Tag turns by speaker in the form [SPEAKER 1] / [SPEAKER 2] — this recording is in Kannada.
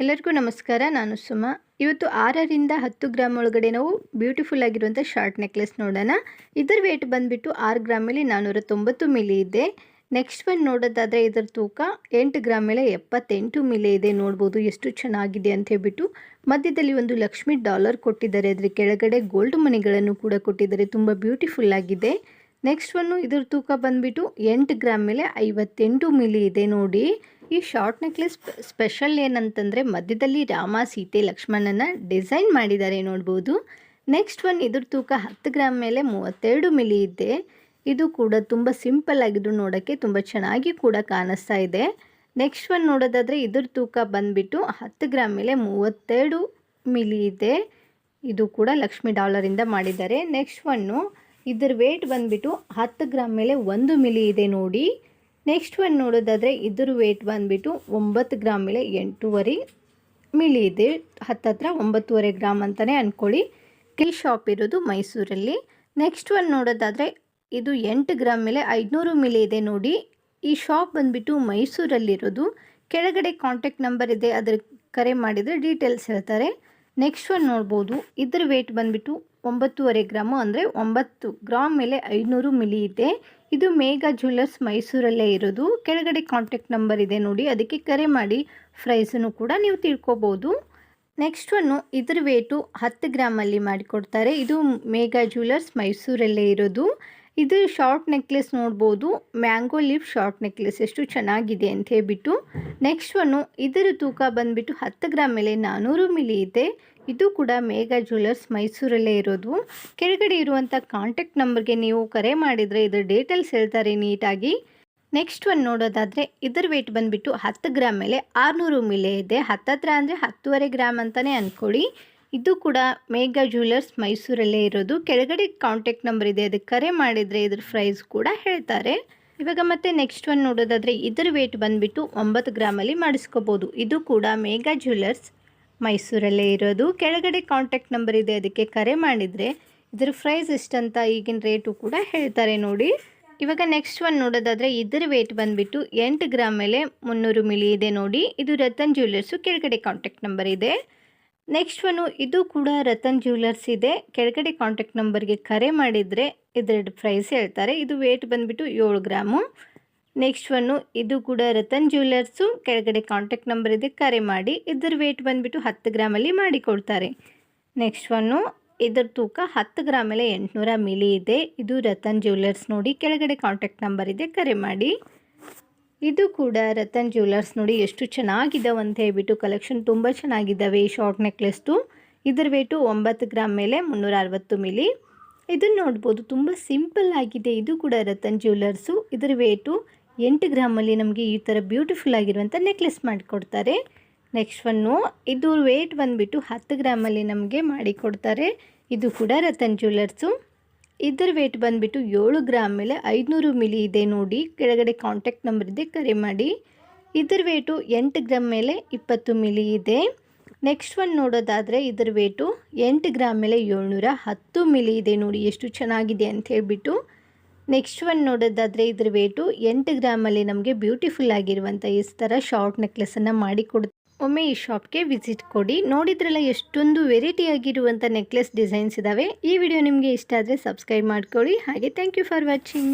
[SPEAKER 1] ಎಲ್ಲರಿಗೂ ನಮಸ್ಕಾರ, ನಾನು ಸುಮ. ಇವತ್ತು ಆರರಿಂದ ಹತ್ತು ಗ್ರಾಮ್ ಒಳಗಡೆ ನಾವು ಬ್ಯೂಟಿಫುಲ್ ಆಗಿರುವಂಥ ಶಾರ್ಟ್ ನೆಕ್ಲೆಸ್ ನೋಡೋಣ. ಇದರ ವೇಟ್ ಬಂದುಬಿಟ್ಟು ಆರು ಗ್ರಾಮ್ ಮೇಲೆ ನಾನ್ನೂರ ತೊಂಬತ್ತು ಮಿಲಿ ಇದೆ. ನೆಕ್ಸ್ಟ್ ಒನ್ ನೋಡೋದಾದರೆ ಇದರ ತೂಕ ಎಂಟು ಗ್ರಾಮ್ ಮೇಲೆ ಎಪ್ಪತ್ತೆಂಟು ಮಿಲಿ ಇದೆ. ನೋಡ್ಬೋದು ಎಷ್ಟು ಚೆನ್ನಾಗಿದೆ ಅಂತ ಹೇಳ್ಬಿಟ್ಟು. ಮಧ್ಯದಲ್ಲಿ ಒಂದು ಲಕ್ಷ್ಮಿ ಡಾಲರ್ ಕೊಟ್ಟಿದ್ದಾರೆ. ಅದರ ಕೆಳಗಡೆ ಗೋಲ್ಡ್ ಮನಿಗಳನ್ನು ಕೂಡ ಕೊಟ್ಟಿದ್ದಾರೆ. ತುಂಬ ಬ್ಯೂಟಿಫುಲ್ ಆಗಿದೆ. ನೆಕ್ಸ್ಟ್ ಒಂದು ಇದ್ರ ತೂಕ ಬಂದುಬಿಟ್ಟು ಎಂಟು ಗ್ರಾಮ್ ಮೇಲೆ ಐವತ್ತೆಂಟು ಮಿಲಿ ಇದೆ ನೋಡಿ. ಈ ಶಾರ್ಟ್ ನೆಕ್ಲೆಸ್ ಸ್ಪೆಷಲ್ ಏನಂತಂದರೆ ಮಧ್ಯದಲ್ಲಿ ರಾಮ, ಸೀತೆ, ಲಕ್ಷ್ಮಣನ ಡಿಸೈನ್ ಮಾಡಿದ್ದಾರೆ ನೋಡ್ಬೋದು. ನೆಕ್ಸ್ಟ್ ಒನ್ ಇದ್ರ ತೂಕ ಹತ್ತು ಗ್ರಾಮ್ ಮೇಲೆ ಮೂವತ್ತೆರಡು ಮಿಲಿ ಇದೆ. ಇದು ಕೂಡ ತುಂಬ ಸಿಂಪಲ್ ಆಗಿದ್ರು ನೋಡೋಕ್ಕೆ ತುಂಬ ಚೆನ್ನಾಗಿ ಕೂಡ ಕಾಣಿಸ್ತಾ ಇದೆ. ನೆಕ್ಸ್ಟ್ ಒನ್ ನೋಡೋದಾದರೆ ಇದ್ರ ತೂಕ ಬಂದುಬಿಟ್ಟು ಹತ್ತು ಗ್ರಾಮ್ ಮೇಲೆ ಮೂವತ್ತೆರಡು ಮಿಲಿ ಇದೆ. ಇದು ಕೂಡ ಲಕ್ಷ್ಮಿ ಡಾಲರಿಂದ ಮಾಡಿದ್ದಾರೆ. ನೆಕ್ಸ್ಟ್ ಒನ್ನು ಇದ್ರ ವೇಟ್ ಬಂದುಬಿಟ್ಟು ಹತ್ತು ಗ್ರಾಮ್ ಮೇಲೆ ಒಂದು ಮಿಲಿ ಇದೆ ನೋಡಿ. ನೆಕ್ಸ್ಟ್ ಒಂದು ನೋಡೋದಾದರೆ ಇದ್ರ ವೇಟ್ ಬಂದುಬಿಟ್ಟು ಒಂಬತ್ತು ಗ್ರಾಮ್ ಮೇಲೆ ಎಂಟೂವರೆ ಮಿಲಿ ಇದೆ. ಹತ್ತತ್ರ ಒಂಬತ್ತುವರೆ ಗ್ರಾಮ್ ಅಂತಲೇ ಅಂದ್ಕೊಳ್ಳಿ ಟೀ ಶಾಪ್ ಇರೋದು ಮೈಸೂರಲ್ಲಿ. ನೆಕ್ಸ್ಟ್ ಒಂದು ನೋಡೋದಾದರೆ ಇದು ಎಂಟು ಗ್ರಾಮ್ ಮೇಲೆ ಐದುನೂರು ಮಿಲಿ ಇದೆ ನೋಡಿ. ಈ ಶಾಪ್ ಬಂದುಬಿಟ್ಟು ಮೈಸೂರಲ್ಲಿರೋದು. ಕೆಳಗಡೆ ಕಾಂಟ್ಯಾಕ್ಟ್ ನಂಬರ್ ಇದೆ, ಅದ್ರ ಕರೆ ಮಾಡಿದರೆ ಡೀಟೇಲ್ಸ್ ಹೇಳ್ತಾರೆ. ನೆಕ್ಸ್ಟ್ ಒಂದು ನೋಡ್ಬೋದು. ಇದ್ರ ವೇಟ್ ಬಂದುಬಿಟ್ಟು ಒಂಬತ್ತುವರೆ ಗ್ರಾಮು ಅಂದರೆ ಒಂಬತ್ತು ಗ್ರಾಮ್ ಮೇಲೆ ಐನೂರು ಮಿಲಿ ಇದೆ. ಇದು ಮೇಘಾ ಜ್ಯುವೆಲ್ಲರ್ಸ್ ಮೈಸೂರಲ್ಲೇ ಇರೋದು. ಕೆಳಗಡೆ ಕಾಂಟ್ಯಾಕ್ಟ್ ನಂಬರ್ ಇದೆ ನೋಡಿ. ಅದಕ್ಕೆ ಕರೆ ಮಾಡಿ ಪ್ರೈಸನ್ನು ಕೂಡ ನೀವು ತಿಳ್ಕೊಬೋದು. ನೆಕ್ಸ್ಟ್ ಒನ್ನು ಇದ್ರ ವೇಟು ಹತ್ತು ಗ್ರಾಮಲ್ಲಿ ಮಾಡಿಕೊಡ್ತಾರೆ. ಇದು ಮೇಘಾ ಜ್ಯುವೆಲ್ಲರ್ಸ್ ಮೈಸೂರಲ್ಲೇ ಇರೋದು. ಇದು ಶಾರ್ಟ್ ನೆಕ್ಲೆಸ್ ನೋಡ್ಬೋದು. ಮ್ಯಾಂಗೋ ಲೀಫ್ ಶಾರ್ಟ್ ನೆಕ್ಲೆಸ್ ಎಷ್ಟು ಚೆನ್ನಾಗಿದೆ ಅಂತ ಹೇಳ್ಬಿಟ್ಟು. ನೆಕ್ಸ್ಟ್ ಒನ್ನು ಇದರ ತೂಕ ಬಂದುಬಿಟ್ಟು ಹತ್ತು ಗ್ರಾಮ್ ಮೇಲೆ ನಾನ್ನೂರು ಮಿಲಿ ಇದೆ. ಇದು ಕೂಡ ಮೇಘ ಜ್ಯುವೆಲ್ಲರ್ಸ್ ಮೈಸೂರಲ್ಲೇ ಇರೋದು. ಕೆಳಗಡೆ ಇರುವಂಥ ಕಾಂಟ್ಯಾಕ್ಟ್ ನಂಬರ್ಗೆ ನೀವು ಕರೆ ಮಾಡಿದರೆ ಇದರ ಡೀಟೇಲ್ಸ್ ಹೇಳ್ತಾರೆ ನೀಟಾಗಿ. ನೆಕ್ಸ್ಟ್ ಒಂದು ನೋಡೋದಾದರೆ ಇದರ ವೇಟ್ ಬಂದುಬಿಟ್ಟು ಹತ್ತು ಗ್ರಾಮ್ ಮೇಲೆ ಆರುನೂರು ಮಿಲೆ ಇದೆ. ಹತ್ತತ್ರ ಅಂದರೆ ಹತ್ತುವರೆ ಗ್ರಾಮ್ ಅಂತಲೇ ಅಂದ್ಕೊಳ್ಳಿ ಇದು ಕೂಡ ಮೇಘ ಜ್ಯುವೆಲ್ಲರ್ಸ್ ಮೈಸೂರಲ್ಲೇ ಇರೋದು. ಕೆಳಗಡೆ ಕಾಂಟ್ಯಾಕ್ಟ್ ನಂಬರ್ ಇದೆ. ಅದಕ್ಕೆ ಕರೆ ಮಾಡಿದರೆ ಇದ್ರ ಪ್ರೈಸ್ ಕೂಡ ಹೇಳ್ತಾರೆ. ಇವಾಗ ಮತ್ತೆ ನೆಕ್ಸ್ಟ್ ಒನ್ ನೋಡೋದಾದರೆ ಇದರ ವೇಟ್ ಬಂದುಬಿಟ್ಟು ಒಂಬತ್ತು ಗ್ರಾಮಲ್ಲಿ ಮಾಡಿಸ್ಕೋಬೋದು. ಇದು ಕೂಡ ಮೇಘಾ ಜ್ಯುವೆಲ್ಲರ್ಸ್ ಮೈಸೂರಲ್ಲೇ ಇರೋದು. ಕೆಳಗಡೆ ಕಾಂಟ್ಯಾಕ್ಟ್ ನಂಬರ್ ಇದೆ, ಅದಕ್ಕೆ ಕರೆ ಮಾಡಿದರೆ ಇದರ ಪ್ರೈಸ್ ಎಷ್ಟಂತ ಈಗಿನ ರೇಟು ಕೂಡ ಹೇಳ್ತಾರೆ ನೋಡಿ. ಇವಾಗ ನೆಕ್ಸ್ಟ್ ಒನ್ ನೋಡೋದಾದರೆ ಇದರ ವೇಟ್ ಬಂದುಬಿಟ್ಟು ಎಂಟು ಗ್ರಾಮ್ ಮೇಲೆ ಮುನ್ನೂರು ಮಿಲಿ ಇದೆ ನೋಡಿ. ಇದು ರತನ್ ಜ್ಯುವೆಲ್ಲರ್ಸು ಕೆಳಗಡೆ ಕಾಂಟ್ಯಾಕ್ಟ್ ನಂಬರ್ ಇದೆ. ನೆಕ್ಸ್ಟ್ ಒನ್ನು ಇದು ಕೂಡ ರತನ್ ಜ್ಯುವೆಲ್ಲರ್ಸ್ ಇದೆ. ಕೆಳಗಡೆ ಕಾಂಟ್ಯಾಕ್ಟ್ ನಂಬರ್ಗೆ ಕರೆ ಮಾಡಿದರೆ ಇದರ ಪ್ರೈಸ್ ಹೇಳ್ತಾರೆ. ಇದು ವೇಟ್ ಬಂದುಬಿಟ್ಟು ಏಳು ಗ್ರಾಮು. ನೆಕ್ಸ್ಟ್ ಒನ್ನು ಇದು ಕೂಡ ರತನ್ ಜ್ಯುವೆಲರ್ಸು ಕೆಳಗಡೆ ಕಾಂಟ್ಯಾಕ್ಟ್ ನಂಬರ್ ಇದೆ, ಕರೆ ಮಾಡಿ. ಇದರ ವೇಟ್ ಬಂದುಬಿಟ್ಟು ಹತ್ತು ಗ್ರಾಮಲ್ಲಿ ಮಾಡಿಕೊಡ್ತಾರೆ ನೆಕ್ಸ್ಟ್ ಒನ್ನು ಇದರ ತೂಕ ಹತ್ತು ಗ್ರಾಮಲ್ಲಿ ಎಂಟುನೂರ ಮಿಲಿ ಇದೆ. ಇದು ರತನ್ ಜ್ಯುವೆಲರ್ಸ್ ನೋಡಿ ಕೆಳಗಡೆ ಕಾಂಟ್ಯಾಕ್ಟ್ ನಂಬರ್ ಇದೆ, ಕರೆ ಮಾಡಿ. ಇದು ಕೂಡ ರತನ್ ಜ್ಯುವೆಲರ್ಸ್ ನೋಡಿ ಎಷ್ಟು ಚೆನ್ನಾಗಿದ್ದಾವೆ ಅಂತ ಹೇಳ್ಬಿಟ್ಟು ಕಲೆಕ್ಷನ್ ತುಂಬ ಚೆನ್ನಾಗಿದ್ದಾವೆ ಈ ಶಾರ್ಟ್ ನೆಕ್ಲೆಸ್ದು ಇದರ ವೇಟು ಒಂಬತ್ತು ಗ್ರಾಮ್ ಮೇಲೆ ಮುನ್ನೂರ ಅರವತ್ತು ಮಿಲಿ ಇದನ್ನು ನೋಡ್ಬೋದು, ತುಂಬ ಸಿಂಪಲ್ ಆಗಿದೆ. ಇದು ಕೂಡ ರತನ್ ಜ್ಯುವೆಲರ್ಸು ಇದರ ವೇಟು ಎಂಟು ಗ್ರಾಮಲ್ಲಿ ನಮಗೆ ಈ ಥರ ಬ್ಯೂಟಿಫುಲ್ ಆಗಿರುವಂಥ ನೆಕ್ಲೆಸ್ ಮಾಡಿಕೊಡ್ತಾರೆ. ನೆಕ್ಸ್ಟ್ ಒನ್ನು ಇದು ವೇಟ್ ಬಂದುಬಿಟ್ಟು ಹತ್ತು ಗ್ರಾಮಲ್ಲಿ ನಮಗೆ ಮಾಡಿಕೊಡ್ತಾರೆ. ಇದು ಕೂಡ ರತನ್ ಜ್ಯುವೆಲರ್ಸು ಇದರ ವೇಟ್ ಬಂದುಬಿಟ್ಟು ಏಳು ಗ್ರಾಮ್ ಮೇಲೆ ಐದುನೂರು ಮಿಲಿ ಇದೆ ನೋಡಿ, ಕೆಳಗಡೆ ಕಾಂಟ್ಯಾಕ್ಟ್ ನಂಬರ್ ಇದೆ, ಕರೆ ಮಾಡಿ. ಇದರ ವೇಟು ಎಂಟು ಗ್ರಾಮ್ ಮೇಲೆ ಇಪ್ಪತ್ತು ಮಿಲಿ ಇದೆ. ನೆಕ್ಸ್ಟ್ ಒನ್ ನೋಡೋದಾದರೆ ಇದರ ವೇಟು ಎಂಟು ಗ್ರಾಮ್ ಮೇಲೆ ಏಳ್ನೂರ ಹತ್ತು ಮಿಲಿ ಇದೆ ನೋಡಿ, ಎಷ್ಟು ಚೆನ್ನಾಗಿದೆ ಅಂತ ಹೇಳ್ಬಿಟ್ಟು. ನೆಕ್ಸ್ಟ್ ಒನ್ ನೋಡೋದಾದರೆ ಇದ್ರ ವೇಟು ಎಂಟು ಗ್ರಾಮಲ್ಲಿ ನಮಗೆ ಬ್ಯೂಟಿಫುಲ್ ಆಗಿರುವಂಥ ಈ ಥರ ಶಾರ್ಟ್ ನೆಕ್ಲೆಸನ್ನು ಮಾಡಿ ಒಮ್ಮೆ ಈ ಶಾಪ್ಗೆ ವಿಸಿಟ್ ಕೊಡಿ. ನೋಡಿದ್ರಲ್ಲ ಎಷ್ಟೊಂದು ವೆರೈಟಿ ಆಗಿರುವಂಥ ನೆಕ್ಲೆಸ್ ಡಿಸೈನ್ಸ್ ಇದ್ದಾವೆ ಈ ವಿಡಿಯೋ ನಿಮಗೆ ಇಷ್ಟ ಆದರೆ ಸಬ್ಸ್ಕ್ರೈಬ್ ಮಾಡ್ಕೊಳ್ಳಿ. ಹಾಗೆ ಥ್ಯಾಂಕ್ ಯು ಫಾರ್ ವಾಚಿಂಗ್